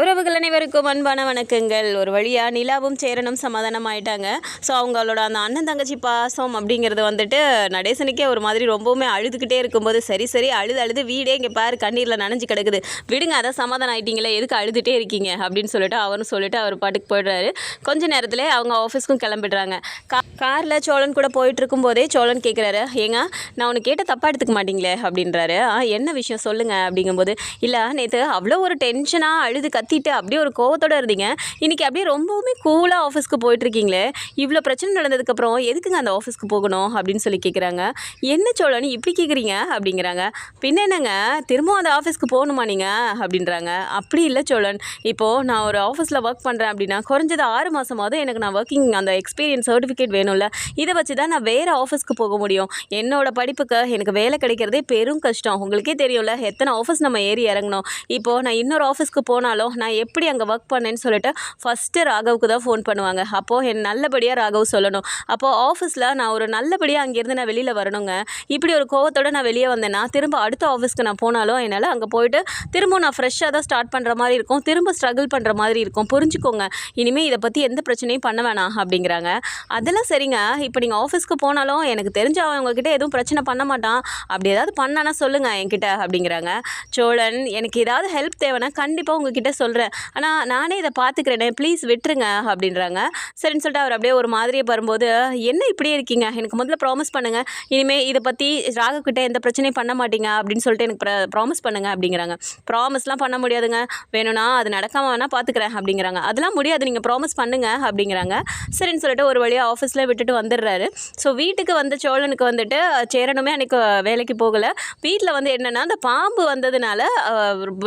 உறவுகள் அனைவருக்கும் அன்பான வணக்கங்கள். ஒரு வழியாக நிலாவும் சேரனும் சமாதானம் ஆயிட்டாங்க ஸோ அவங்களோட அந்த அண்ணன் தங்கச்சி பாசம் அப்படிங்கிறது வந்துட்டு நடேசனுக்கே ஒரு மாதிரி ரொம்பவுமே அழுதுகிட்டே இருக்கும்போது சரி சரி அழுது அழுது வீடே இங்கே பாரு கண்ணீரில் நனைஞ்சு கிடக்குது. விடுங்க அதான் சமாதானம் ஆயிட்டீங்களே எதுக்கு அழுதுகிட்டே இருக்கீங்க? அப்படின்னு சொல்லிட்டு அவரும் சொல்லிட்டு அவர் பாட்டுக்கு போயிடுறாரு. கொஞ்ச நேரத்தில் அவங்க ஆஃபீஸ்க்கும் கிளம்பிடுறாங்க. கா காரில் சோழன் கூட போயிட்டு இருக்கும்போதே சோழன் கேட்குறாரு ஏங்க நான் உனக்கு கேட்ட தப்பாக எடுத்துக்க மாட்டீங்களே? அப்படின்றாரு. என்ன விஷயம்? சொல்லுங்கள் அப்படிங்கும்போது இல்லை நேற்று அவ்வளோ ஒரு டென்ஷனாக அழுது கத்திட்டு அப்படியே ஒரு கோவத்தோட இருந்தீங்க. இன்னைக்கு அப்படியே ரொம்பவுமே கூலாக ஆஃபீஸ்க்கு போயிட்டுருக்கீங்களே. இவ்வளோ பிரச்சனை நடந்ததுக்கப்புறம் எதுக்குங்க அந்த ஆஃபீஸ்க்கு போகணும் அப்படின்னு சொல்லி கேட்குறாங்க என்ன சொல்லணும் இப்படி கேட்குறீங்க அப்படிங்கிறாங்க. பின்ன என்னங்க? திரும்பவும் அந்த ஆஃபீஸ்க்கு போகணுமா நீங்கள் அப்படின்றாங்க. அப்படி இல்லை சோழன். இப்போது நான் ஒரு ஆஃபீஸில் ஒர்க் பண்ணுறேன் அப்படின்னா குறைஞ்சது ஆறு மாதமாவது எனக்கு நான் ஒர்க்கிங் அந்த எக்ஸ்பீரியன்ஸ் சர்டிஃபிகேட் வேணும்ல. இதை வச்சு தான் நான் வேறு ஆஃபீஸ்க்கு போக முடியும். என்னோடய படிப்புக்கு எனக்கு வேலை கிடைக்கிறதே பெரும் கஷ்டம். உங்களுக்கே தெரியும்ல எத்தனை ஆஃபீஸ் நம்ம ஏறி இறங்கணும். இப்போது நான் இன்னொரு ஆஃபீஸ்க்கு போனாலும் நான் எப்படி அங்கே ஒர்க் பண்ணேன்னு சொல்லிட்டு ஃபஸ்ட்டு ராகவுக்கு தான் ஃபோன் பண்ணுவாங்க. அப்போது என் நல்லபடியாக ராகவ் சொல்லணும். அப்போது ஆஃபீஸில் நான் ஒரு நல்லபடியாக அங்கேருந்து நான் வெளியில் வரணுங்க. இப்படி ஒரு கோவத்தோடு நான் வெளியே வந்தேன்னா திரும்ப அடுத்த ஆஃபீஸ்க்கு நான் போனாலும் என்னால் அங்கே போயிட்டு திரும்ப நான் ஃப்ரெஷ்ஷாக தான் ஸ்டார்ட் பண்ணுற மாதிரி இருக்கும். திரும்ப ஸ்ட்ரகிள் பண்ணுற மாதிரி இருக்கும். புரிஞ்சுக்கோங்க. இனிமேல் இதை பற்றி எந்த பிரச்சனையும் பண்ண வேணாம் அப்படிங்கிறாங்க. அதெல்லாம் சரிங்க. இப்போ நீங்கள் ஆஃபீஸ்க்கு போனாலும் எனக்கு தெரிஞ்ச அவங்கக்கிட்ட எதுவும் பிரச்சனை பண்ண மாட்டான். அப்படி ஏதாவது பண்ணானா சொல்லுங்கள் என்கிட்ட அப்படிங்கிறாங்க. சோழன் எனக்கு ஏதாவது ஹெல்ப் தேவைன்னா கண்டிப்பாக உங்ககிட்ட சொல்கிறேன் ஆனால் நானே இதை பார்த்துக்கிறேனே ப்ளீஸ் விட்டுருங்க அப்படின்றாங்க. சரின்னு சொல்லிட்டு அவர் அப்படியே ஒரு மாதிரியே வரும்போது என்ன இப்படியே இருக்கீங்க? எனக்கு முதல்ல ப்ராமிஸ் பண்ணுங்கள் இனிமேல் இதை பற்றி ராகுக்கிட்ட எந்த பிரச்சனையும் பண்ண மாட்டீங்க அப்படின்னு சொல்லிட்டு எனக்கு ப்ராமிஸ் பண்ணுங்க அப்படிங்கிறாங்க. ப்ராமிஸ்லாம் பண்ண முடியாதுங்க. வேணும்னா அது நடக்காமல் வேணால் பார்த்துக்கிறேன் அப்படிங்கிறாங்க. அதெல்லாம் முடியாது. நீங்கள் ப்ராமிஸ் பண்ணுங்க அப்படிங்கிறாங்க. சரின்னு சொல்லிட்டு ஒரு வழியாக ஆஃபீஸில் விட்டுட்டு வந்துடுறாரு. ஸோ வீட்டுக்கு வந்த சோழனுக்கு வந்துட்டு சேரனுமே அன்றைக்கி வேலைக்கு போகலை. வீட்டில் வந்து என்னென்னா அந்த பாம்பு வந்ததுனால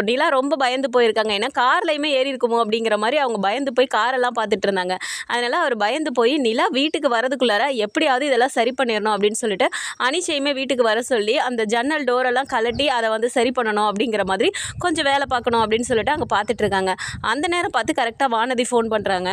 நிலா ரொம்ப பயந்து போயிருக்காங்க. ஏன்னா கார்லையுமே ஏறி இருக்குமோ அப்படிங்கிற மாதிரி அவங்க பயந்து போய் காரெல்லாம் பார்த்துட்டு இருந்தாங்க. அதனால் அவர் பயந்து போய் நிலா வீட்டுக்கு வரதுக்குள்ளார எப்படியாவது இதெல்லாம் சரி பண்ணிடணும் அப்படின்னு சொல்லிட்டு அனிச்சையுமே வீட்டுக்கு வர சொல்லி அந்த ஜன்னல் டோரெல்லாம் கலட்டி அதை வந்து சரி பண்ணணும் அப்படிங்கிற மாதிரி கொஞ்சம் வேலை பார்க்கணும் அப்படின்னு சொல்லிட்டு அங்கே பார்த்துட்டு இருக்காங்க. அந்த நேரம் பார்த்து கரெக்டாக வானதி ஃபோன் பண்ணுறாங்க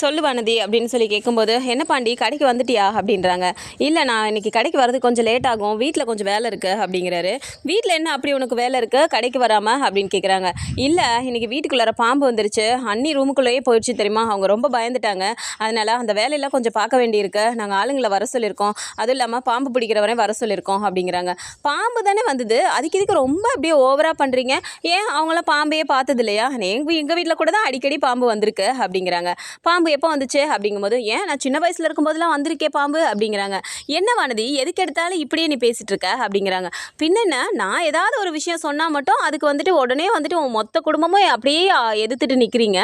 சொல்லு வானதி அப்படின்னு சொல்லி கேட்கும்போது என்ன பாண்டி கடைக்கு வந்துட்டியா? அப்படின்றாங்க. இல்லை நான் இன்றைக்கி கடைக்கு வரது கொஞ்சம் லேட் ஆகும். வீட்டில் கொஞ்சம் வேலை இருக்குது அப்படிங்கிறாரு. வீட்டில் என்ன அப்படி உனக்கு வேலை இருக்குது கடைக்கு வராமல் அப்படின்னு கேட்குறாங்க இல்லை இன்றைக்கி வீட்டுக்குள்ளார பாம்பு வந்துருச்சு. அண்ணி ரூமுக்குள்ளேயே போயிடுச்சு தெரியுமா? அவங்க ரொம்ப பயந்துட்டாங்க. அதனால் அந்த வேலையெல்லாம் கொஞ்சம் பார்க்க வேண்டியிருக்கு. நாங்கள் ஆளுங்களை வர சொல்லியிருக்கோம். அதுவும் இல்லாமல் பாம்பு பிடிக்கிறவரையும் வர சொல்லியிருக்கோம் அப்படிங்கிறாங்க. பாம்பு தானே வந்தது? அதுக்கு இதுக்கு ரொம்ப அப்படியே ஓவராக பண்ணுறீங்க ஏன்? அவங்களாம் பாம்பையே பார்த்தது இல்லையா எங்கள் எங்கள் வீட்டில் கூட தான் அடிக்கடி பாம்பு வந்திருக்கு அப்படிங்கிறாங்க. பாம்பு எப்போ வந்துச்சு அப்படிங்கும்போது ஏன் நான் சின்ன வயசில் இருக்கும்போதெல்லாம் வந்திருக்கே பாம்பு? அப்படிங்கிறாங்க. என்ன வானதி எதுக்கு எடுத்தாலும் இப்படியே நீ பேசிகிட்டு இருக்க? அப்படிங்கிறாங்க. பின்னென்ன நான் ஏதாவது ஒரு விஷயம் சொன்னால் மட்டும் அதுக்கு வந்துட்டு உடனே வந்துட்டு உன் மொத்த குடும்பமும் அப்படியே எதிர்த்துட்டு நிற்கிறீங்க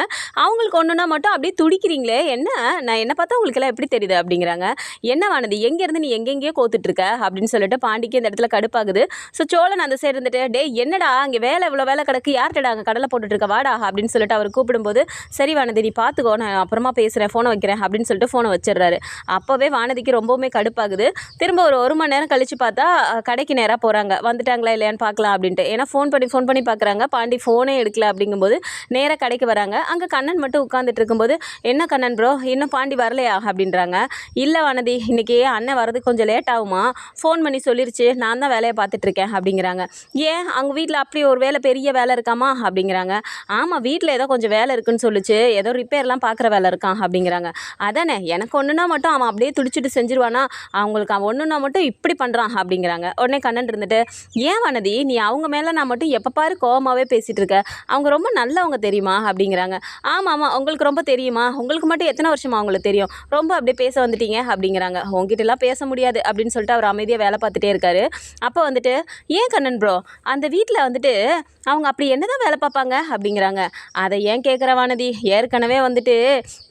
அவங்களுக்கு ஒன்றுனா மட்டும் அப்படியே துடிக்கிறீங்களே என்ன? நான் என்ன பார்த்தா உங்களுக்கெல்லாம் எப்படி தெரியுது? அப்படிங்கிறாங்க. என்ன வானதி எங்கேருந்து நீ எங்கெங்கேயோ கோத்துட்ருக்க அப்படின்னு சொல்லிட்டு பாண்டிக்கு இந்த இடத்துல கடுப்பாகுது. ஸோ சோழன் அந்த சைடு இருந்துட்டு டே என்னடா அங்கே வேலை இவ்வளோ வேலை கிடக்கு யார்கிட்டடா அங்கே கடலை போட்டுட்ருக்க வாடா அப்படின்னு சொல்லிட்டு அவர் கூப்பிடும்போது சரி வானதி நீ பார்த்துக்கோ நான் அப்புறமா பேசுகிறேன் ஃபோனை வைக்கிறேன் அப்படின்னு சொல்லிட்டு ஃபோனை வச்சிடுறாரு. அப்போவே வானதிக்கு ரொம்பவுமே கடுப்பாகுது. திரும்ப ஒரு ஒரு மணி நேரம் கழித்து பார்த்தா கடைக்கு நேராக போகிறாங்க வந்துட்டாங்களா இல்லையான்னு பார்க்கலாம் அப்படின்ட்டு. ஏன்னா ஃபோன் பண்ணி ஃபோன் பண்ணி பார்க்குறாங்க. பாண்டி ஃபோனே எடுக்கல அப்படிங்கும்போது நேராக கடைக்கு வராங்க. அங்கே கண்ணன் மட்டும் உட்காந்துட்டு இருக்கும்போது என்ன கண்ணன் ப்ரோ இன்னும் பாண்டி வரலையா? அப்படின்றாங்க. இல்லை வானதி இன்றைக்கி அண்ணன் வரதுக்கு கொஞ்சம் லேட் ஆகுமா? ஃபோன் பண்ணி சொல்லிருச்சு. நான் தான் வேலையை பார்த்துட்ருக்கேன் அப்படிங்கிறாங்க. ஏன்? அவங்க வீட்டில் அப்படி ஒரு வேலை பெரிய வேலை இருக்காமா? அப்படிங்கிறாங்க. ஆமாம் வீட்டில் ஏதோ கொஞ்சம் வேலை இருக்குன்னு சொல்லிச்சு. ஏதோ ரிப்பேர்லாம் பார்க்குற வேலை இருக்கான் அப்படிங்கிறாங்க. அதானே எனக்கு ஒன்றுனா மட்டும் அவன் அப்படியே துடிச்சிட்டு செஞ்சிருவானா? அவங்களுக்கு அவன் ஒன்றுனா மட்டும் இப்படி பண்ணுறான் அப்படிங்கிறாங்க. உடனே கண்ணன் இருந்துட்டு ஏன் வனதி நீ அவங்க மேலே நான் மட்டும் எப்போ பாரு கோவமாகவே பேசிகிட்டு இருக்க? அவங்க ரொம்ப நல்லவங்க தெரியுமா? அப்படிங்கிறாங்க. ஆமாம் ஆமாம் உங்களுக்கு ரொம்ப தெரியுமா? உங்களுக்கு மட்டும் எத்தனை வருஷமா அவங்களுக்கு தெரியும்? ரொம்ப அப்படியே பேச வந்துட்டீங்க? அப்படிங்கிறாங்க. உங்ககிட்டலாம் பேச முடியாது அப்படின்னு சொல்லிட்டு அவர் அமைதியாக வேலை பார்த்துட்டே இருக்காரு. அப்போ வந்துட்டு ஏன் கண்ணன் ப்ரோ அந்த வீட்டில் வந்துட்டு அவங்க அப்படி என்னதான் வேலை பார்ப்பாங்க? அப்படிங்கிறாங்க. அதை ஏன் கேட்குற வானதி? ஏற்கனவே வந்துட்டு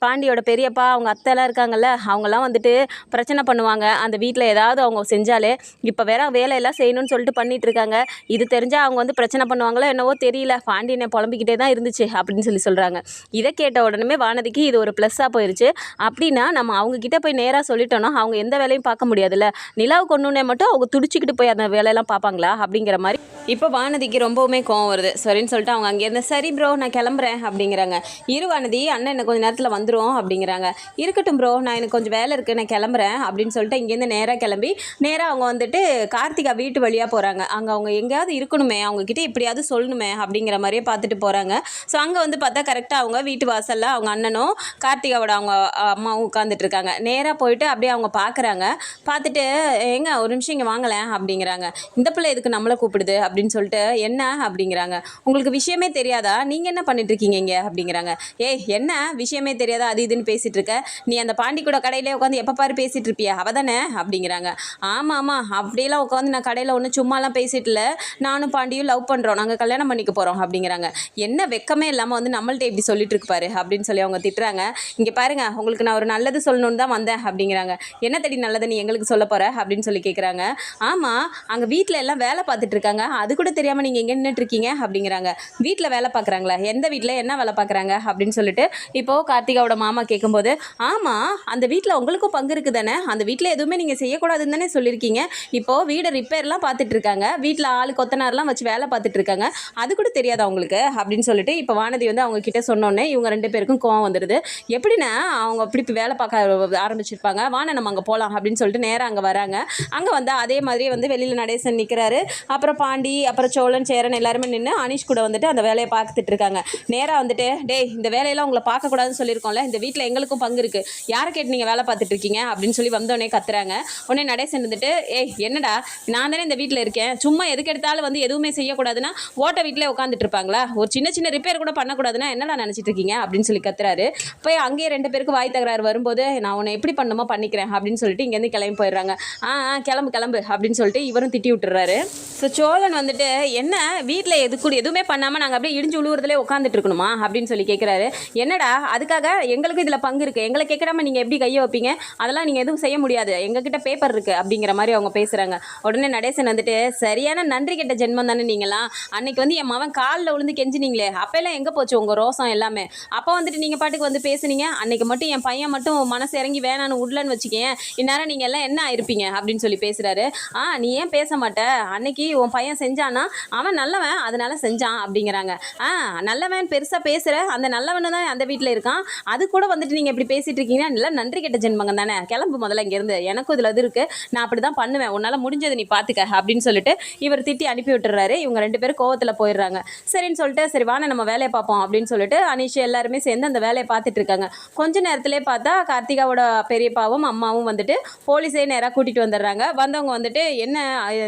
பாண்டியோட பெரியப்பா அவங்க அத்தைலாம் இருக்காங்கல்ல அவங்கெல்லாம் வந்துட்டு பிரச்சனை பண்ணுவாங்க. அந்த வீட்டில் ஏதாவது அவங்க செஞ்சாலே இப்போ வேற வேலையெல்லாம் செய்யணும்னு சொல்லிட்டு பண்ணிட்டு இருக்காங்க இது தெரிஞ்சால் அவங்க வந்து பிரச்சனை பண்ணுவாங்களோ என்னவோ தெரியல. பாண்டியனை புலம்பிக்கிட்டே தான் இருந்துச்சு அப்படின்னு சொல்லி சொல்கிறாங்க இதை கேட்ட உடனே வானதிக்கு இது ஒரு ப்ளஸ்ஸாக போயிருச்சு. அப்படின்னா நம்ம அவங்கக்கிட்ட போய் நேராக சொல்லிட்டோம்னா அவங்க எந்த வேலையும் பார்க்க முடியாதுல்ல. நிலாவுக்கு ஒன்றுனே மட்டும் அவங்க துடிச்சிக்கிட்டு போய் அந்த வேலையெல்லாம் பார்ப்பாங்களா அப்படிங்கிற மாதிரி இப்போ வானதிக்கு ரொம்பவுமே கோவம் வருது. சரின்னு சொல்லிட்டு அவங்க அங்கேருந்து சரி ப்ரோ நான் கிளம்புறேன் அப்படிங்கிறாங்க. இரு வானதி அண்ணன் எனக்கு கொஞ்சம் நேரத்தில் வந்துடும் அப்படிங்கிறாங்க. இருக்கட்டும் ப்ரோ நான் எனக்கு கொஞ்சம் வேலை இருக்குது நான் கிளம்புறேன் அப்படின்னு சொல்லிட்டு இங்கேருந்து நேராக கிளம்பி நேராக அவங்க வந்துட்டு கார்த்திகா வீட்டு வழியாக போகிறாங்க அங்கே அவங்க எங்கேயாவது இருக்கணுமே அவங்கக்கிட்ட எப்படியாவது சொல்லணுமே அப்படிங்கிற மாதிரியே பார்த்துட்டு போகிறாங்க ஸோ அங்கே வந்து பார்த்தா கரெக்டாக அவங்க வீட்டு வாசலில் அவங்க அண்ணனும் கார்த்திகாவோட அவங்க அம்மாவும் உட்காந்துட்டு இருக்காங்க. நேராக போயிட்டு அப்படியே அவங்க பார்க்குறாங்க. பார்த்துட்டு ஏங்க ஒரு நிமிஷம் இங்கே வாங்கலை அப்படிங்கிறாங்க. இந்த பிள்ளை இதுக்கு நம்மளை கூப்பிடுது? அப்படின்னு சொல்லிட்டு என்ன? அப்படிங்கிறாங்க. உங்களுக்கு விஷயமே தெரியாதா? நீங்கள் என்ன பண்ணிட்டு இருக்கீங்க இங்கே? அப்படிங்கிறாங்க. ஏய் என்ன? விஷயமே தெரியாதா? அது இதுன்னு பேசிட்டு இருக்க நீ அந்த பாண்டி கூட கடையிலே உட்காந்து எப்போ பாரு பேசிட்டு இருப்பியா அவ தானே அப்படிங்கிறாங்க. ஆமாம் ஆமாம் அப்படியெல்லாம் உட்காந்து நான் கடையில் ஒன்றும் சும்மாலாம் பேசிட்டு இல்லை. நானும் பாண்டியும் லவ் பண்ணுறோம் நாங்கள் கல்யாணம் பண்ணிக்க போகிறோம் அப்படிங்கிறாங்க. என்ன வெக்கமே இல்லாமல் வந்து நம்மள்ட்ட இப்படி சொல்லிட்டு இருப்பாரு அப்படின்னு சொல்லி அவங்க திட்டுறாங்க. இங்கே பாருங்க. உங்களுக்கு நான் ஒரு நல்லது சொல்லணும்னு தான் வந்தேன். அப்படிங்கிறாங்க. என்ன தடி நல்லது நீ எங்களுக்கு சொல்ல போகிற அப்படின்னு சொல்லி கேட்குறாங்க ஆமாம் அங்கே வீட்டில் எல்லாம் வேலை பார்த்துட்டு இருக்காங்க அது கூட தெரியாமல் நீங்கள் எங்கே நின்றுட்டு இருக்கீங்க அப்படிங்கிறாங்க. வீட்டில் வேலை பார்க்குறாங்களா எந்த வீட்டில் என்ன வேலை பார்க்குறாங்க அப்படின்னு சொல்லிட்டு இப்போது கார்த்திகாவோட மாமா கேட்கும்போது ஆமாம் அந்த வீட்டில் உங்களுக்கும் பங்கு இருக்குது தானே அந்த வீட்டில் எதுவுமே நீங்கள் செய்யக்கூடாதுன்னு தானே சொல்லியிருக்கீங்க. இப்போது வீடை ரிப்பேர்லாம் பார்த்துட்ருக்காங்க வீட்டில் ஆள் கொத்தனார்லாம் வச்சு வேலை பார்த்துட்டு இருக்காங்க. அது கூட தெரியாதா அவங்களுக்கு அப்படின்னு சொல்லிட்டு இப்போ வானதி வந்து அவங்க கிட்ட சொன்னோன்னே இவங்க ரெண்டு பேருக்கும் கோவம் வந்துடுது எப்படின்னா அவங்க அப்படி வேலை பார்க்க ஆரம்பிச்சிருப்பாங்க? வான நம்ம அங்கே போகலாம் அப்படின்னு சொல்லிட்டு நேராக அங்கே வராங்க. அங்கே வந்து அதே மாதிரியே வந்து வெளியில் நடேசன் நிற்கிறாரு அப்புறம் பாண்டி அப்புறம் சோழன் சேரன் எல்லாருமே நின்று அனீஷ் கூட வந்துட்டு அந்த வேலையை பார்த்துட்டு இருக்காங்க. நேராக வந்துட்டு டேய் இந்த வேலையெல்லாம் உங்களை பார்க்கக்கூடாதுன்னு சொல்லியிருக்கோம்ல. இந்த வீட்டில் எங்களுக்கும் பங்கு இருக்குது யாரை கேட்டு நீங்கள் வேலை பார்த்துட்டு இருக்கீங்க? அப்படின்னு சொல்லி வந்தோடனே கத்துறாங்க. உடனே நடேசன் இருந்துட்டு ஏய் என்னடா? நான் தானே இந்த வீட்டில் இருக்கேன். சும்மா எதுக்கு எடுத்தாலும் வந்து எதுவுமே செய்யக்கூடாதுன்னா ஓட்ட வீட்டிலே உட்காந்துட்டு இருப்பாங்களா? ஒரு சின்ன சின்ன ரிப்பேர் கூட பண்ணக்கூடாதுன்னா என்னடா நினச்சிட்டு இருக்கீங்க? அப்படின்னு சொல்லி கத்துறாரு. போய் அங்கேயே ரெண்டு பேருக்கு வாய் தகராறு வரும்போது நான் உன்னை எப்படி பண்ணுமோ பண்ணிக்கிறேன். அப்படின்னு சொல்லிட்டு இங்கேருந்து கிளம்பி போயிடுறாங்க. ஆ, கிளம்பு கிளம்பு. அப்படின்னு சொல்லிட்டு இவரும் திட்டி விட்டுறாரு. ஸோ சோழன் வந்துட்டு என்ன? வீட்டில் எது கூட எதுவுமே பண்ணாமல் நாங்கள் அப்படியே இடிஞ்சு உழுவுறதுலே உட்காந்துட்டு இருக்கணுமா? அப்படின்னு சொல்லி கேட்குறாரு என்னடா? அதுக்காக எங்களுக்கும் இதில் பங்கு இருக்குது எங்களை கேட்குறாம நீங்கள் எப்படி கையை வைப்பீங்க? அதெல்லாம் நீங்கள் எதுவும் செய்ய முடியாது. எங்ககிட்ட பேப்பர் இருக்குது அப்படிங்கிற மாதிரி அவங்க பேசுகிறாங்க உடனே நடேசன் வந்துட்டு சரியான நன்றி கெட்ட ஜென்மம் தானே நீங்களாம் அன்னைக்கு வந்து என் மவன் காலில் விழுந்து கெஞ்சினீங்களே. அப்போல்லாம் எங்கே போச்சு உங்கள் ரோசம் எல்லாமே? அப்போ வந்துட்டு நீங்கள் பாட்டுக்கு வந்து பேசுனீங்க. அன்னைக்கு மட்டும் என் பையன் மட்டும் மனசு இறங்கி வேணான்னு விடலன்னு வச்சுக்கேன். இந்நேரம் நீங்கள் எல்லாம் என்ன ஆயிருப்பீங்க? அப்படின்னு சொல்லி பேசுகிறாரு ஆ நீ ஏன் பேச மாட்டேன் அன்னைக்கு உன் பையன் செஞ்சானா அவன் நல்லவன் அதனால செஞ்சான் அப்படிங்கிறாங்க. ஆ நல்லவன் பெருசாக பேசுகிற அந்த நல்லவனு தான் அந்த வீட்டில் இருக்கான். அது கூட வந்துட்டு நீங்கள் இப்படி பேசிட்டு இருக்கீங்கன்னா நல்லா நன்றி கெட்ட ஜென்மங்க தானே. கிளம்பு முதல்ல இங்கேருந்து. எனக்கும் இதில் இது இருக்குது நான் அப்படி தான் பண்ணுவேன். உன்னால் முடிஞ்சது நீ பார்த்துக்க அப்படின்னு சொல்லிட்டு இவர் திட்டி அனுப்பி விட்டுறாரு. இவங்க ரெண்டு பேரும் கோவத்தில் போயிடுறாங்க. சரின்னு சொல்லிட்டு சரி வாங்க நம்ம வேலையை பார்ப்போம் அப்படின்னு சொல்லிட்டு அனிஷ் எல்லாருமே சேர்ந்து அந்த வேலையை பார்த்துட்டு இருக்காங்க. கொஞ்ச நேரத்திலே பார்த்தா கார்த்திகாவோட பெரியப்பாவும் அம்மாவும் வந்துட்டு போலீஸே நேராக கூட்டிகிட்டு வந்துடுறாங்க. வந்தவங்க வந்துட்டு என்ன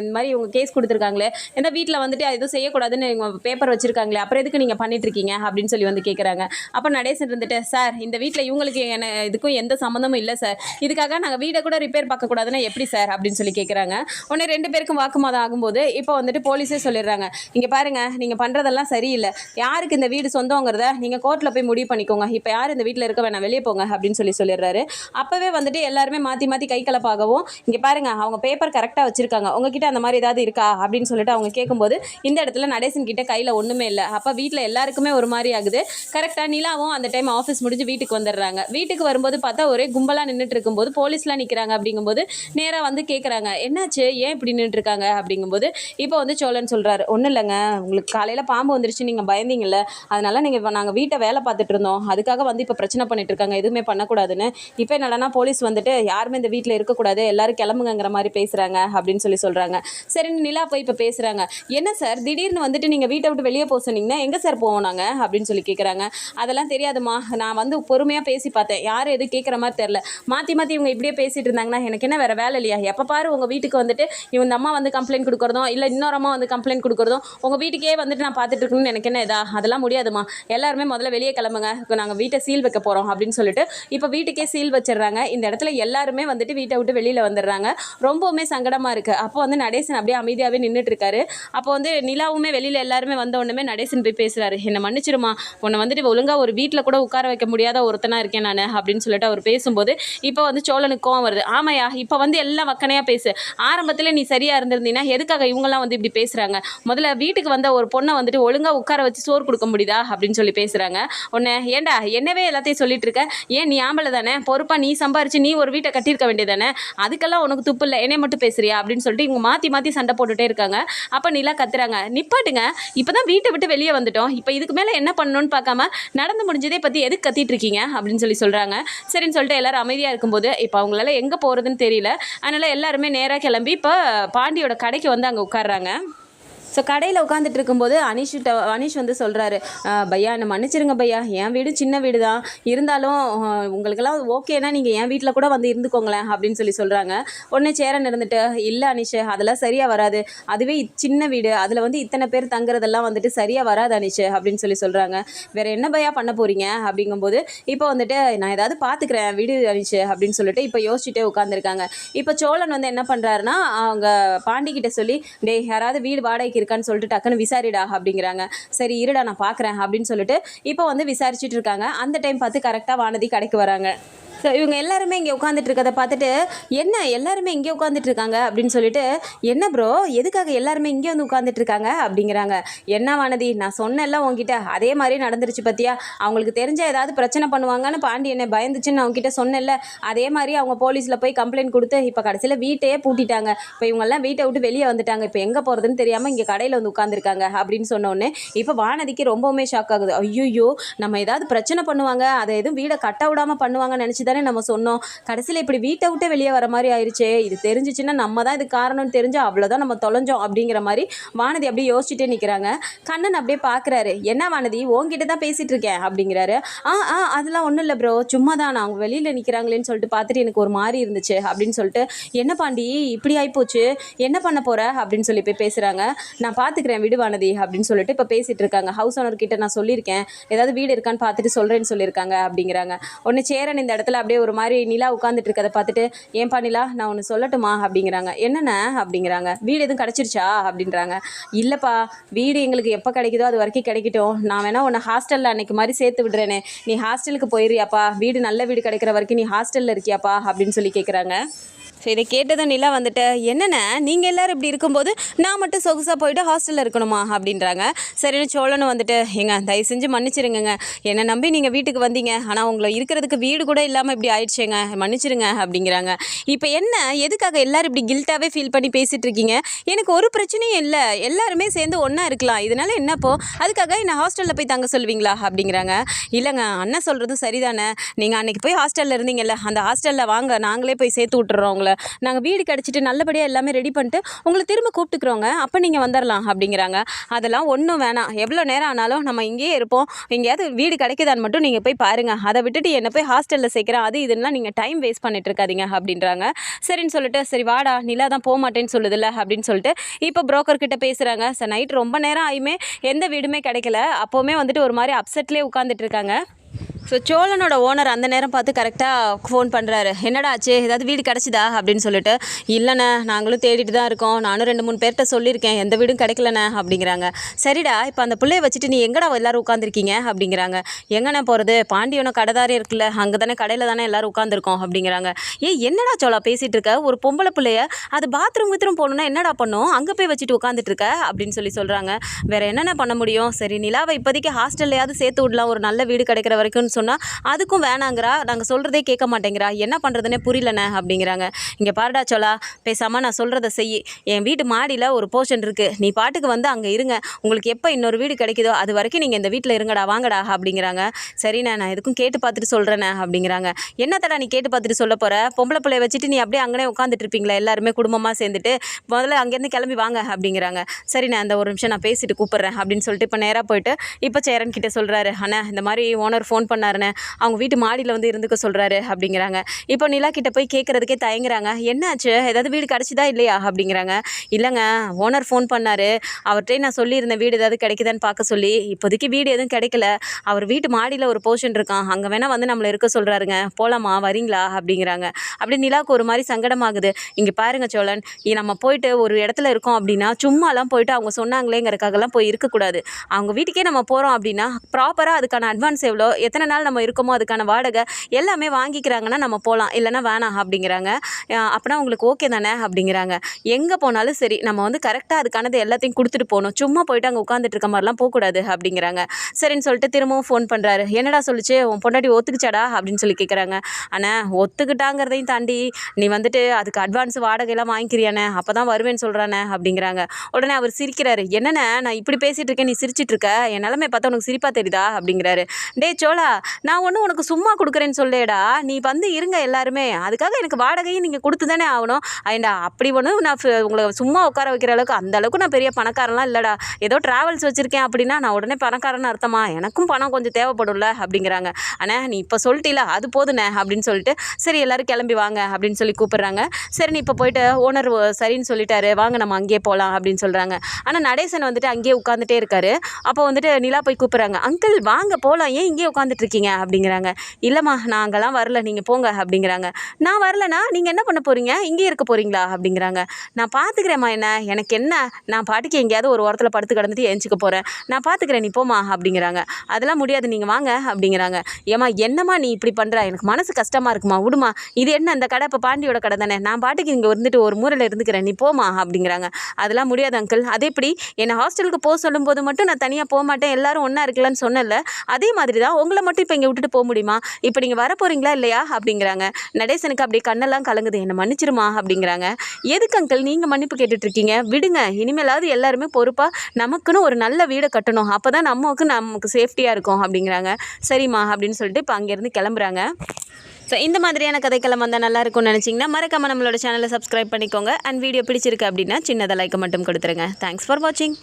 இந்த மாதிரி இவங்க கேஸ் கொடுத்துருக்காங்களே? எந்த வீட்டில் வந்துட்டு எதுவும் செய்யக்கூடாதுன்னு பேப்பர் வச்சிருக்காங்களே அப்புறம் எதுக்கு நீங்கள் பண்ணிட்டுருக்கீங்க? அப்படின்னு சொல்லி வந்து கேட்குறாங்க அப்போ நடேசன் இருந்துட்டு சார் இந்த வீட்டில் இவங்களுக்கு என்ன இதுக்கும் எந்த சம்மந்தமும் இல்லை சார். இதுக்காக நாங்கள் வீடை கூட ரிப்பேர் பார்க்கக்கூடாதுன்னா எப்படி சார்? அப்படின்னு சொல்லி கேட்குறாங்க உடனே ரெண்டு பேருக்கும் வாக்குமாதம் ஆகும்போது இப்போ வந்துட்டு போலீஸே சொல்லிடுறாங்க. இங்கே பாருங்க நீங்கள் பண்ணுறதெல்லாம் சரியில்லை. யாருக்கு இந்த வீடு சொந்தங்கிறத நீங்கள் கோர்ட்டில் போய் முடிவு பண்ணிக்கோங்க. இப்போ யார் இந்த வீட்டில் இருக்க வேணாம் வெளியே போங்க அப்படின்னு சொல்லி சொல்லிடுறாரு. அப்போவே வந்துட்டு எல்லாருமே மாற்றி மாற்றி கை கலப்பாகவும் இங்கே பாருங்க அவங்க பேப்பர் கரெக்டாக வச்சுருக்காங்க. உங்ககிட்ட அந்த மாதிரி ஏதாவது இருக்கா? அப்படின்னு சொல்லிட்டு அவங்க கேட்கும்போது இந்த இடத்துல நடேசன் கிட்ட கையில் ஒன்றுமே இல்லை. அப்போ வீட்டில் எல்லாருக்குமே ஒரு மாதிரி ஆகுது. கரெக்டாக நிலாவும் அந்த டைம் ஆஃபீஸ் முடிஞ்சு வீட்டுக்கு வந்துடுறாங்க. வீட்டுக்கு வரும்போது பார்த்தா ஒரே கும்பலாக நின்றுட்டு இருக்கும்போது போலீஸ்லாம் நிற்கிறாங்க அப்படிங்கும்போது நேராக வந்து கேட்குறாங்க என்னாச்சு? ஏன் இப்படி நின்றுருக்காங்க அப்படிங்கும்போது இப்போ வந்து சோழன் சொல்கிறாரு ஒன்றும் இல்லைங்க. உங்களுக்கு காலையில் பாம்பு வந்துருச்சு. நீங்கள் பயந்தீங்கல்ல. அதனால் நீங்கள் இப்போ நாங்கள் வீட்டை வேலை பார்த்துட்டு இருந்தோம். அதுக்காக வந்து இப்போ பிரச்சனை பண்ணிட்டு இருக்காங்க. எதுவுமே பண்ணக்கூடாதுன்னு. இப்போ என்னடனா போலீஸ் வந்துட்டு யாருமே இந்த வீட்டில் இருக்கக்கூடாது. எல்லாரும் கிளம்புங்கிற மாதிரி பேசுகிறாங்க அப்படின்னு சொல்லி சொல்கிறாங்க சரின்னு நிலா போய் இப்போ பேசுகிறாங்க என்ன சார்? திடீர்னு வந்துட்டு நீங்கள் வீட்டை விட்டு வெளியே போக சொன்னீங்கன்னா எங்கே சார் போவோம் நாங்கள் அப்படின்னு சொல்லி கேட்குறாங்க அதெல்லாம் தெரியாதுமா நான் வந்து பொறுமையாக பேசி பார்த்தேன். யாரும் எதுவும் கேட்குற மாதிரி தெரில மாற்றி மாற்றி இவங்க இப்படியே பேசிகிட்டு இருந்தாங்கன்னா எனக்கு என்ன வேறு வேலை இல்லையா? எப்போ பாரு உங்கள் வீட்டுக்கு வந்துட்டு இவங்க அம்மா வந்து கம்ப்ளைண்ட் கொடுக்குறதும் இல்லை இன்னொரு அம்மா வந்து கம்ப்ளைண்ட் கொடுக்குறதும் உங்கள் வீட்டுக்கே வந்துட்டு நான் பார்த்துட்டு இருக்கணும்னு எனக்கு என்ன இதா? அதெல்லாம் முடியாதுமா எல்லாருமே முதல்ல வெளியே கிளம்புங்க. இப்போ நாங்கள் வீட்டை சீல் வைக்க போகிறோம் அப்படின்னு சொல்லிட்டு இப்போ வீட்டுக்கே சீல் வச்சிடுறாங்க. இந்த இடத்துல எல்லாருமே வந்துட்டு வீட்டை விட்டு வெளியில் வந்துடுறாங்க. ரொம்பவுமே சங்கடமாக இருக்குது அப்போ வந்து நடேசன் அப்படியே அமைதியாகவே நின்றுட்டு இருக்காரு. அப்போ வந்து நிலாவுமே வெளியில் எல்லாருமே வந்த உடனே நடேசன் போய் பேசுகிறாரு என்னை மன்னிச்சிருமா உன்னை வந்துட்டு ஒழுங்காக ஒரு வீட்டில் கூட உட்கார வைக்க முடியாத ஒருத்தனாக இருக்கேன் நான் அப்படின்னு சொல்லிட்டு அவர் பேசும்போது இப்போ வந்து சோழனுக்கு கோவம் வருது. ஆமாயா இப்போ வந்து எல்லாம் வக்கனையாக பேசு. ஆரம்பத்தில் நீ சரியாக இருந்திருந்தீங்கன்னா எதுக்காக இவங்கெல்லாம் வந்து இப்படி பேசுகிறாங்க முதல்ல வீட்டுக்கு வந்த ஒரு பொண்ணை வந்துட்டு ஒழுங்காக உட்கார வச்சு சோறு கொடுக்க முடியுதா? அப்படின்னு சொல்லி பேசுகிறாங்க உன்னை ஏன்டா என்னவே எல்லாத்தையும் சொல்லிட்டு இருக்க? ஏன் நீ ஆம்பளை தானே? பொறுப்பாக நீ சம்பாரிச்சு நீ ஒரு வீட்டை கட்டியிருக்க வேண்டியதானே அதுக்கெல்லாம் உனக்கு துப்பு இல்லை. என்னை மட்டும் பேசுறியா? அப்படின்னு சொல்லிட்டு இவங்க மாற்றி மாற்றி சண்டை போட்டுகிட்டே இருக்காங்க. அப்போ நிலா கத்துறாங்க. நிப்பாட்டுங்க. இப்போ தான் வீட்டை விட்டு வெளியே வந்துட்டோம். இப்போ இதுக்கு மேலே என்ன பண்ணணும்னு பார்க்காம நடந்து முடிஞ்சதே பற்றி எதுக்கு கத்திட்டு இருக்கீங்க? அப்படின்னு சொல்லி சொல்கிறாங்க சரின்னு சொல்லிட்டு எல்லாரும் அமைதியாக இருக்கும்போது இப்போ அவங்களால எங்கே போகிறதுன்னு தெரியல. அதனால் எல்லாருமே நேராக கிளம்பி இப்போ பாண்டியோட கடைக்கு வந்து அங்கே உட்கார்றாங்க. ஸோ கடையில் உட்காந்துட்டு இருக்கும்போது அனீஷ்கிட்ட அனீஷ் வந்து சொல்கிறாரு பையா என்னை மன்னிச்சிருங்க பையா. என் வீடு சின்ன வீடு தான் இருந்தாலும் உங்களுக்கெல்லாம் ஓகேனா நீங்கள் என் வீட்டில் கூட வந்து இருந்துக்கோங்களேன் அப்படின்னு சொல்லி சொல்கிறாங்க உடனே சேரன் இருந்துட்டு இல்லை அனீஷ் அதெல்லாம் சரியாக வராது. அதுவே சின்ன வீடு. அதில் வந்து இத்தனை பேர் தங்குறதெல்லாம் வந்துட்டு சரியாக வராது அனீஷ் அப்படின்னு சொல்லி சொல்கிறாங்க வேறு என்ன பையா பண்ண போகிறீங்க அப்படிங்கும்போது இப்போ வந்துட்டு நான் ஏதாவது பார்த்துக்கிறேன் வீடு அனீஷ் அப்படின்னு சொல்லிட்டு இப்போ யோசிச்சுட்டே உட்காந்துருக்காங்க இப்போ சோழன் வந்து என்ன பண்ணுறாருன்னா அவங்க பாண்டிக்கிட்ட சொல்லி டேய் யாராவது வீடு வாடகைக்கு இருக்கான்னு சொல்லிட்டு டக்குன்னு விசாரிடா அப்படிங்கிறாங்க. சரி இருடா நான் பார்க்குறேன் அப்படின்னு சொல்லிட்டு இப்போ வந்து விசாரிச்சுட்டு இருக்காங்க. அந்த டைம் பார்த்து கரெக்டாக வானதி கடைக்கு வராங்க. இவங்க எல்லாருமே இங்கே உட்காந்துட்டு இருக்கதை பார்த்துட்டு என்ன எல்லாருமே இங்கே உட்காந்துட்டு இருக்காங்க அப்படின்னு சொல்லிட்டு என்ன ப்ரோ எதுக்காக எல்லாருமே இங்கே வந்து உட்காந்துட்டு இருக்காங்க அப்படிங்கிறாங்க. என்ன வானதி நான் சொன்னேன்ல உங்ககிட்ட அதே மாதிரி நடந்துருச்சு பத்தியா? அவங்களுக்கு தெரிஞ்ச ஏதாவது பிரச்சனை பண்ணுவாங்கன்னு பாண்டி என்னை பயந்துச்சுன்னு நான் உங்ககிட்ட சொன்னேன்ல. அதே மாதிரி அவங்க போலீஸில் போய் கம்ப்ளைண்ட் கொடுத்து இப்போ கடைசியில் வீட்டையே பூட்டிட்டாங்க. இப்போ இவங்கெல்லாம் வீட்டை விட்டு வெளியே வந்துட்டாங்க. இப்போ எங்கே போகிறதுன்னு தெரியாமல் இங்கே கடையில் வந்து உட்காந்துருக்காங்க அப்படின்னு சொன்னோடனே இப்போ வானதிக்கு ரொம்பவுமே ஷாக் ஆகுது. ஐயோ நம்ம ஏதாவது பிரச்சனை பண்ணுவாங்க அதை எதுவும் வீடை கட்ட விடாமல் பண்ணுவாங்கன்னு நினச்சி தானே நம்ம சொன்னோம். கடைசியில் இப்படி வீட்டை விட்டு வெளியே வர மாதிரி ஆயிடுச்சே இது தெரிஞ்சிச்சுன்னா நம்ம தான் இது காரணம்னு தெரிஞ்சு அவ்வளோதான் நம்ம தொலைஞ்சோம் அப்படிங்கிற மாதிரி வானதி அப்படியே யோசிச்சுட்டே நிற்கிறாங்க கண்ணன் அப்படியே பார்க்குறாரு என்ன வானதி? உங்ககிட்ட தான் பேசிகிட்டு இருக்கேன் அப்படிங்கிறாரு. ஆ ஆ அதெல்லாம் ஒன்றும் இல்லை ப்ரோ சும்மா தான். நான் அவங்க வெளியில் நிற்கிறாங்களேன்னு சொல்லிட்டு பார்த்துட்டு எனக்கு ஒரு மாதிரி இருந்துச்சு அப்படின்னு சொல்லிட்டு என்ன பாண்டி? இப்படி ஆகிப்போச்சு என்ன பண்ண போகிற அப்படின்னு சொல்லி போய் பேசுகிறாங்க நான் பார்த்துக்கிறேன் விடுவானதி அப்படின்னு சொல்லிட்டு இப்போ பேசிகிட்டு இருக்காங்க. ஹவுஸ் ஓனர் கிட்ட நான் சொல்லியிருக்கேன். ஏதாவது வீடு இருக்கான்னு பார்த்துட்டு சொல்கிறேன்னு சொல்லியிருக்காங்க அப்படிங்கிறாங்க. ஒன்று சேரன் இந்த இடத்துல அப்படியே ஒரு மாதிரி நிலா உட்காந்துட்டு இருக்கதை பார்த்துட்டு ஏன்பா நிலா நான் ஒன்று சொல்லட்டுமா? அப்படிங்கிறாங்க. என்னென்ன அப்படிங்கிறாங்க. வீடு எதுவும் கிடச்சிருச்சா? அப்படின்றாங்க. இல்லைப்பா வீடு எங்களுக்கு எப்போ கிடைக்குதோ அது வரைக்கும் கிடைக்கட்டும். நான் வேணா உன்னை ஹாஸ்டலில் அன்னைக்கு மாதிரி சேர்த்து விடுறேனே. நீ ஹாஸ்டலுக்கு போயிடுறியாப்பா வீடு நல்ல வீடு கிடைக்கிற வரைக்கும் நீ ஹாஸ்டலில் இருக்கியாப்பா? அப்படின்னு சொல்லி கேட்குறாங்க ஸோ இதை கேட்டதும் நிலா வந்துட்டு என்னென்ன நீங்கள் எல்லோரும் இப்படி இருக்கும்போது நான் மட்டும் சொகுசாக போயிட்டு ஹாஸ்டலில் இருக்கணுமா? அப்படின்றாங்க. சரின்னு சோழனும் வந்துட்டு ஏங்க தயவு செஞ்சு மன்னிச்சிருங்க என்னை நம்பி நீங்கள் வீட்டுக்கு வந்தீங்க. ஆனால் உங்களை இருக்கிறதுக்கு வீடு கூட இல்லாமல் இப்படி ஆயிடுச்சேங்க. மன்னிச்சிருங்க அப்படிங்கிறாங்க. இப்போ என்ன? எதுக்காக எல்லாரும் இப்படி கில்ட்டாகவே ஃபீல் பண்ணி பேசிகிட்டு இருக்கீங்க? எனக்கு ஒரு பிரச்சனையும் இல்லை. எல்லாருமே சேர்ந்து ஒன்றா இருக்கலாம். இதனால என்னப்போ? அதுக்காக என்னை ஹாஸ்டலில் போய் தங்க சொல்வீங்களா அப்படிங்கிறாங்க. இல்லைங்க அண்ணன் சொல்கிறதும் சரிதானே. நீங்கள் அன்றைக்கி போய் ஹாஸ்டலில் இருந்தீங்கல்ல. அந்த ஹாஸ்டலில் வாங்க. நாங்களே போய் சேர்த்து விட்டுறோம் உங்களை. நாங்கள் வீடு கிடச்சிட்டு நல்லபடியாக எல்லாமே ரெடி பண்ணிட்டு உங்களை திரும்ப கூப்பிட்டுக்குறோங்க. அப்போ நீங்கள் வந்துடலாம் அப்படிங்கிறாங்க. அதெல்லாம் ஒன்றும் வேணாம். எவ்வளோ நேரம் ஆனாலும் நம்ம இங்கேயே இருப்போம். எங்கேயாவது வீடு கிடைக்குதான்னு மட்டும் நீங்கள் போய் பாருங்கள் அதை விட்டுட்டு என்னை போய் ஹாஸ்டலில் சேர்க்குறேன். அது இதெல்லாம் நீங்கள் டைம் வேஸ்ட் பண்ணிட்டு இருக்காதீங்க அப்படின்றாங்க. சரின்னு சொல்லிட்டு சரி வாடா நிலா தான் போக மாட்டேன்னு சொல்லுதுல்ல அப்படின்னு சொல்லிட்டு இப்போ புரோக்கர் கிட்ட பேசுகிறாங்க சார் நைட் ரொம்ப நேரம் ஆயுமே எந்த வீடுமே கிடைக்கல. அப்போவுமே வந்துட்டு ஒரு மாதிரி அப்செட்லேயே உட்காந்துட்டு இருக்காங்க. ஸோ சோழனோட ஓனர் அந்த நேரம் பார்த்து கரெக்டாக ஃபோன் பண்ணுறாரு என்னடா ஆச்சு? ஏதாவது வீடு கிடச்சிதா? அப்படின்னு சொல்லிட்டு இல்லைண்ணே நாங்களும் தேடிட்டு தான் இருக்கோம். நானும் ரெண்டு மூணு பேர்கிட்ட சொல்லியிருக்கேன். எந்த வீடும் கிடைக்கலண்ணே. அப்படிங்கிறாங்க. சரிடா இப்போ அந்த பிள்ளைய வச்சுட்டு நீ எங்கடா எல்லோரும் உட்காந்துருக்கீங்க அப்படிங்கிறாங்க. எங்கண்ணே போகிறது பாண்டியனோ கடைதாரி இருக்குல்ல. அங்கே தானே கடையில் தானே எல்லோரும் உட்காந்துருக்கோம் அப்படிங்கிறாங்க. ஏன் என்னடா சோழா பேசிகிட்டு இருக்க? ஒரு பொம்பளை பிள்ளைய அது பாத்ரூம் கீத்ரூம் போகணுன்னா என்னடா பண்ணும்? அங்கே போய் வச்சுட்டு உட்காந்துட்டு இருக்க? அப்படின்னு சொல்லி சொல்கிறாங்க வேறு என்னென்ன பண்ண முடியும்? சரி நிலாவை இப்போதைக்கு ஹாஸ்டல்லையாவது சேர்த்து விடலாம். ஒரு நல்ல வீடு கிடைக்கிற வரைக்கும்னு சொன்னால் அதுக்கும் வேணாங்கிறா நாங்கள் சொல்கிறதே கேட்க மாட்டேங்கிறா என்ன பண்ணுறதுனே புரியலண்ணே அப்படிங்கிறாங்க. இங்கே பாருடா சோலா பேசாமல் நான் சொல்கிறத செய். என் வீட்டு மாடியில் ஒரு போர்ஷன் இருக்குது நீ பாட்டுக்கு வந்து அங்கே இருங்க. உங்களுக்கு எப்போ இன்னொரு வீடு கிடைக்குதோ அது வரைக்கும் நீங்கள் இந்த வீட்டில் இருங்கடா வாங்கடா அப்படிங்கிறாங்க. சரிண்ணே நான் எதுக்கும் கேட்டு பார்த்துட்டு சொல்கிறேண்ணே அப்படிங்கிறாங்க. என்னத்தடா நீ கேட்டு பார்த்துட்டு சொல்ல போகிற பொம்பளை பிள்ளைய வச்சுட்டு நீ அப்படியே அங்கே உட்காந்துட்டு இருப்பீங்களா எல்லாருமே குடும்பமாக சேர்ந்துட்டு முதல்ல அங்கேருந்து கிளம்பி வாங்க அப்படிங்கிறாங்க. சரிண்ணே அந்த ஒரு நிமிஷம் நான் பேசிட்டு கூப்பிட்றேன் அப்படின்னு சொல்லிட்டு இப்போ நேராக போயிட்டு இப்போ சேரன் கிட்டே சொல்கிறாரு அண்ணா இந்த மாதிரி ஓனர் ஃபோன் பண்ணாருண்ணே அவங்க வீட்டு மாடியில் வந்து இருந்துக்க சொல்கிறாரு அப்படிங்கிறாங்க. இப்போ நிலா கிட்டே போய் கேட்குறதுக்கே தயங்குறாங்க. என்னாச்சு? ஏதாவது வீடு கிடச்சிதா இல்லையா? அப்படிங்கிறாங்க. இல்லைங்க ஓனர் ஃபோன் பண்ணார். அவர்கிட்டே நான் சொல்லியிருந்தேன் வீடு ஏதாவது கிடைக்குதான்னு பார்க்க சொல்லி. இப்போதைக்கு வீடு எதுவும் கிடைக்கல. அவர் வீட்டு மாடியில் ஒரு போர்ஷன் இருக்கான். அங்கே வேணால் வந்து நம்மளை இருக்க சொல்கிறாருங்க போகலாமா வரீங்களா? அப்படிங்கிறாங்க. அப்படி நிலாவுக்கு ஒரு மாதிரி சங்கடமாகுது. இங்கே பாருங்க சோழன் இ- நம்ம போயிட்டு ஒரு இடத்துல இருக்கோம் அப்படின்னா சும்மாலாம் போயிட்டு அவங்க சொன்னாங்களேங்கிறதுக்காகலாம் போய் இருக்கக்கூடாது. அவங்க வீட்டுக்கே நம்ம போகிறோம் அப்படின்னா ப்ராப்பராக அதுக்கான அட்வான்ஸ் எவ்வளோ எத்தனை நாள் நம்ம இருக்கோமோ அதுக்கான வாடகை எல்லாமே வாங்கிக்கிறாங்கன்னா நம்ம போகலாம் இல்லைன்னா வேணாம் அப்படிங்கிறாங்க. அப்படின்னா உங்களுக்கு ஓகே தானே அப்படிங்கிறாங்க. எங்கே போனாலும் சரி நம்ம வந்து கரெக்டாக அதுக்கானது எல்லாத்தையும் கொடுத்துட்டு போகணும். சும்மா போயிட்டு அங்கே உட்காந்துட்டு இருக்க மாதிரிலாம் போகக்கூடாது அப்படிங்கிறாங்க. சரின்னு சொல்லிட்டு திரும்பவும் ஃபோன் பண்ணுறாரு என்னடா சொல்லிச்சு? உன் பொண்டாட்டி ஒத்துக்குச்சாடா? அப்படின்னு சொல்லி கேட்குறாங்க ஆனால் ஒத்துக்கிட்டாங்கிறதையும் தாண்டி நீ வந்துட்டு அதுக்கு அட்வான்ஸ் வாடகையெல்லாம் வாங்கிக்கிறியானே அப்போ தான் வருவேன்னு சொல்கிறானே அப்படிங்கிறாங்க. உடனே அவர் சிரிக்கிறாரு. என்னண்ணே நான் இப்படி பேசிகிட்டு இருக்கேன் நீ சிரிச்சிட்டு இருக்க? என் நிலமை பார்த்தா உனக்கு சிரிப்பாக தெரியுதா? அப்படிங்கிறாரு. டேய் சோலா நான் ஒன்றும் உனக்கு சும்மா கொடுக்குறேன்னு சொல்லேடா. நீ வந்து இருங்க எல்லாருமே. அதுக்காக எனக்கு வாடகையும் நீங்கள் கொடுத்து தானே ஆகணும். ஏண்டா அப்படி ஒன்றும் நான் உங்களை சும்மா உட்கார வைக்கிற அளவுக்கு அந்த அளவுக்கு நான் பெரிய பணக்காரன்லாம் இல்லைடா. ஏதோ ட்ராவல்ஸ் வச்சுருக்கேன் அப்படின்னா நான் உடனே பணக்காரன்னு அர்த்தமா? எனக்கும் பணம் கொஞ்சம் தேவைப்படும்ல அப்படிங்கிறாங்க. ஆனால் நீ இப்போ சொல்லிட்டீல அது போதுண்ணே அப்படின்னு சொல்லிட்டு சரி எல்லாரும் கிளம்பி வாங்க அப்படின்னு சொல்லி கூப்பிட்றாங்க. சரி நீ இப்போ போயிட்டு ஓனர் சரின்னு சொல்லிட்டாரு. வாங்க நம்ம அங்கேயே போகலாம் அப்படின்னு சொல்கிறாங்க ஆனால் நடேசன் வந்துட்டு அங்கேயே உட்காந்துட்டே இருக்காரு. அப்போ வந்துட்டு நிலா போய் கூப்பிட்றாங்க. அங்கிள் வாங்க போகலாம் ஏன் இங்கேயே உட்காந்துட்டு இருக்கீங்க அப்படிங்கிறாங்க. இல்லைம்மா நான் அங்கெல்லாம் வரல நீங்கள் போங்க அப்படிங்கிறாங்க. நான் வரலனா நீங்கள் என்ன பண்ண போகிறீங்க இங்கேயே இருக்க போகிறீங்களா அப்படிங்கிறாங்க. நான் பார்த்துக்கிறேம்மா என்ன? எனக்கு என்ன? நான் பாட்டுக்கு எங்கேயாவது ஒரு ஓரத்தில் படுத்து கிடந்துட்டு எழுச்சிக்க போகிறேன் நான் பார்த்துக்கிறேன் நீ போம்மா அப்படிங்கிறாங்க. அதெல்லாம் முடியாது நீங்கள் வாங்க அப்படிங்கிறாங்க. ஏம்மா என்னம்மா நீ இப்படி பண்ணுற எனக்கு மனசு கஷ்டமாக இருக்குமா? விடுமா. இது என்ன இந்த கடை இப்போ பாண்டியோட கடை தானே? நான் பாட்டுக்கு இங்கே இருந்துட்டு ஒரு மூலையில் இருந்துக்கிறேன் நீ போமா அப்படிங்கிறாங்க. அதெல்லாம் முடியாது அங்கிள் அதே எப்படி? என்னை ஹாஸ்டலுக்கு போக சொல்லும்போது மட்டும் நான் தனியாக போக மாட்டேன். எல்லாரும் ஒன்றா இருக்கலான்னு சொன்னல அதே மாதிரி தான் உங்களை மட்டும் இப்போ இங்கே விட்டுட்டு போக முடியுமா? இப்போ நீங்கள் வர போகிறீங்களா இல்லையா? அப்படிங்கிறாங்க. நடேசனுக்கு அப்படியே கண்ணெல்லாம் கலங்குது. என்னை மன்னிச்சிருமா? அப்படிங்கிறாங்க. எதுக்கு அங்கிள்? நீங்கள் மன்னிப்பு கேட்டுட்ருக்கீங்க. விடுங்க. இனிமேலாவது எல்லாருமே பொறுப்பாக நமக்குன்னு ஒரு நல்ல வீடை கட்டணும். அப்போ தான் நமக்கு நமக்கு சேஃப்டியாக இருக்கும். அப்படிங்கிறாங்க. சரிம்மா. அப்படின்னு சொல்லிட்டு இப்போ அங்கேருந்து கிளம்புறாங்க. ஸோ இந்த மாதிரியான கதைக்கெல்லாம் வந்தால் நல்லா இருக்கும்னு நினச்சிங்கன்னா மறக்காம நம்மளோட சேனலை சப்ஸ்கிரைப் பண்ணிக்கோங்க. அண்ட் வீடியோ பிடிச்சிருக்கு அப்படின்னா சின்னதாக லைக் மட்டும் கொடுத்துருங்க. தேங்க்ஸ் ஃபார் வாட்சிங்